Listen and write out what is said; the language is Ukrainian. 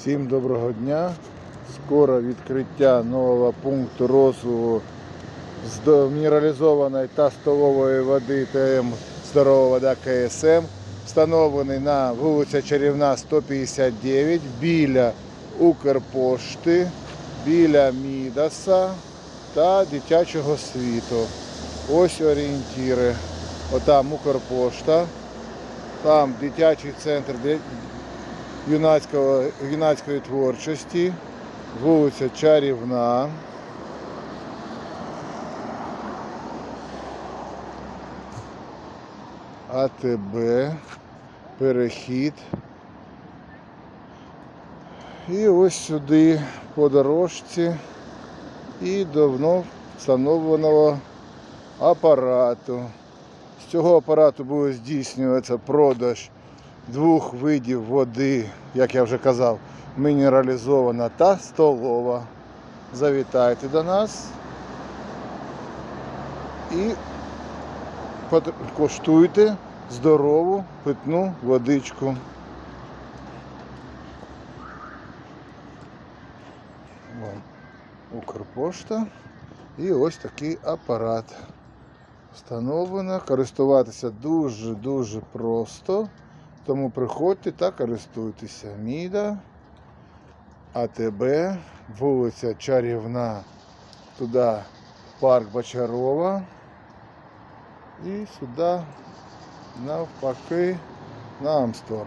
Всім доброго дня. Скоро відкриття нового пункту розвитку з мінералізованої та столової води ТМ Здорова вода КСМ, встановлений на вулиця Чарівна 159 біля Укрпошти, біля Мідаса та дитячого світу. Ось орієнтіри. Отам Укрпошта, там дитячий центр юнацької творчості, вулиця Чарівна. АТБ, перехід. І ось сюди по дорожці і давно встановленого апарату. З цього апарату буде здійснюватися продаж двох видів води, як я вже казав, мінералізована та столова. Завітайте до нас і коштуйте здорову питну водичку. Вон Укрпошта. І ось такий апарат. Встановлено. Користуватися дуже-дуже просто. Тому приходьте та користуйтеся. Міда, АТБ, вулиця Чарівна, туди парк Бочарова. І сюди навпаки на Амстор.